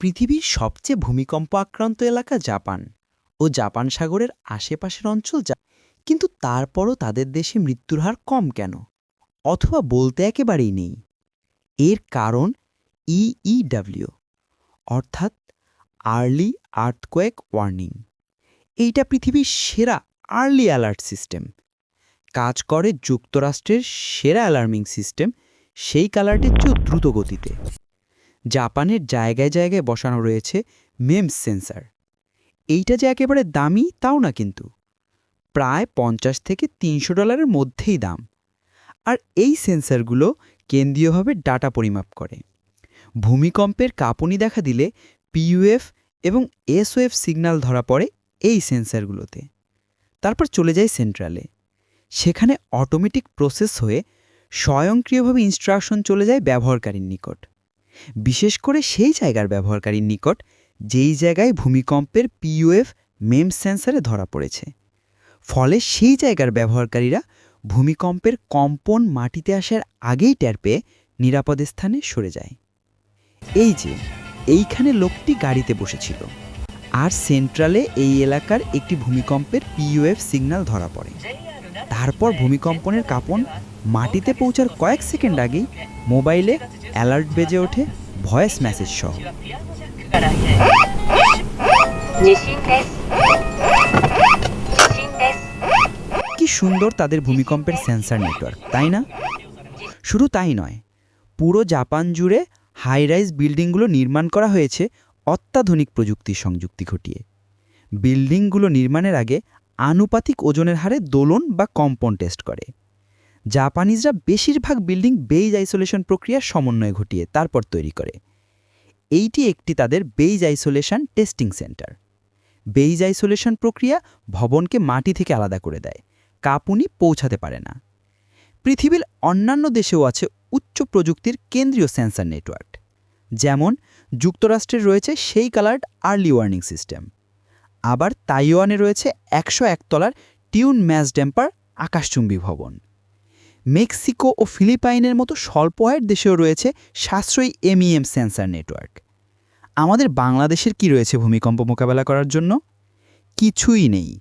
পৃথিবীর সবচেয়ে ভূমিকম্প আক্রান্ত এলাকা জাপান ও জাপান সাগরের আশেপাশের অঞ্চল যা কিন্তু তারপরও তাদের দেশে মৃত্যুর হার কম কেন? অথবা বলতে একেবারেই নেই। এর কারণ ইইডাব্লিউ অর্থাৎ আর্লি আর্থকোয়েক ওয়ার্নিং। এইটা পৃথিবীর সেরা আর্লি অ্যালার্ট সিস্টেম। কাজ করে যুক্তরাষ্ট্রের সেরা অ্যালার্মিং সিস্টেম, সেই কালারটির চেয়েও দ্রুত গতিতে। জাপানের জায়গায় জায়গায় বসানো রয়েছে মেমস সেন্সার। এইটা যে একেবারে দামি, তাও না কিন্তু। প্রায় পঞ্চাশ থেকে তিনশো ডলারের মধ্যেই দাম। আর এই সেন্সারগুলো কেন্দ্রীয়ভাবে ডাটা পরিমাপ করে। ভূমিকম্পের কাঁপুনি দেখা দিলে পিইউএফ এবং এসওএফ সিগন্যাল ধরা পড়ে এই সেন্সারগুলোতে। তারপর চলে যায় সেন্ট্রালে। সেখানে অটোমেটিক প্রসেস হয়ে স্বয়ংক্রিয়ভাবে ইনস্ট্রাকশন চলে যায় ব্যবহারকারীর নিকট। বিশেষ করে সেই জায়গার ব্যবহারকারীর নিকট, যেই জায়গায় ভূমিকম্পের পিইউএফ মেম সেন্সারে ধরা পড়েছে। ফলে সেই জায়গার ব্যবহারকারীরা ভূমিকম্পের কম্পন মাটিতে আসার আগেই টের পেয়ে নিরাপদ স্থানে সরে যায়। এই যে, এইখানে লোকটি গাড়িতে বসেছিল। আর সেন্ট্রালে এই এলাকার একটি ভূমিকম্পের পিইউএফ সিগন্যাল ধরা পড়ে। তারপর ভূমিকম্পনের কাঁপন মাটিতে পৌঁছার কয়েক সেকেন্ড আগেই মোবাইলে অ্যালার্ট বেজে ওঠে ভয়েস মেসেজ সহ। কি সুন্দর তাদের ভূমিকম্পের সেন্সার নেটওয়ার্ক তাই না? শুধু তাই নয়, পুরো জাপান জুড়ে হাইরাইজ বিল্ডিংগুলো নির্মাণ করা হয়েছে অত্যাধুনিক প্রযুক্তির সংযুক্তি ঘটিয়ে। বিল্ডিংগুলো নির্মাণের আগে আনুপাতিক ওজনের হারে দোলন বা কম্পন টেস্ট করে। জাপানিজরা বেশিরভাগ বিল্ডিং বেইজ আইসোলেশন প্রক্রিয়ার সমন্বয় ঘটিয়ে তারপর তৈরি করে। এইটি একটি তাদের base isolation testing centre. Base isolation প্রক্রিয়া ভবনকে মাটি থেকে আলাদা করে দেয়, কাঁপুনি পৌঁছাতে পারে না। পৃথিবীর অন্যান্য দেশেও আছে উচ্চ প্রযুক্তির কেন্দ্রীয় সেন্সার নেটওয়ার্ক, যেমন যুক্তরাষ্ট্রের রয়েছে সেই কালার্ড আর্লি ওয়ার্নিং সিস্টেম। আবার তাইওয়ানে রয়েছে একশো একতলার টিউন ম্যাচ ড্যাম্পার আকাশচুম্বী ভবন। মেক্সিকো ও ফিলিপাইনের মতো স্বল্প আয়ের দেশেও রয়েছে সাশ্রয়ী এমইএম সেন্সার নেটওয়ার্ক আমাদের বাংলাদেশের কি রয়েছে ভূমিকম্প মোকাবেলা করার জন্য? কিছুই নেই।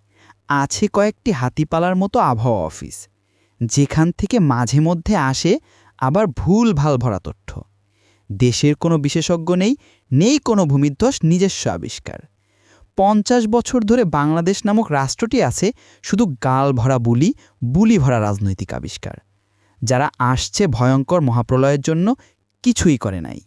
আছে কয়েকটি হাতিপালার মতো আবহাওয়া অফিস। যেখান থেকে মাঝে মধ্যে আসে আবার ভুল ভালো ভরা তথ্য। দেশের কোনো বিশেষজ্ঞ নেই নেই কোনো ভূমিধ্বস নিজস্ব আবিষ্কার। পঞ্চাশ বছর ধরে বাংলাদেশ নামক রাষ্ট্রটি আছে শুধু গাল ভরা বুলি বুলি ভরা রাজনৈতিক আবিষ্কার। যারা আসছে ভয়ঙ্কর মহাপ্রলয়ের জন্য কিছুই করে নাই।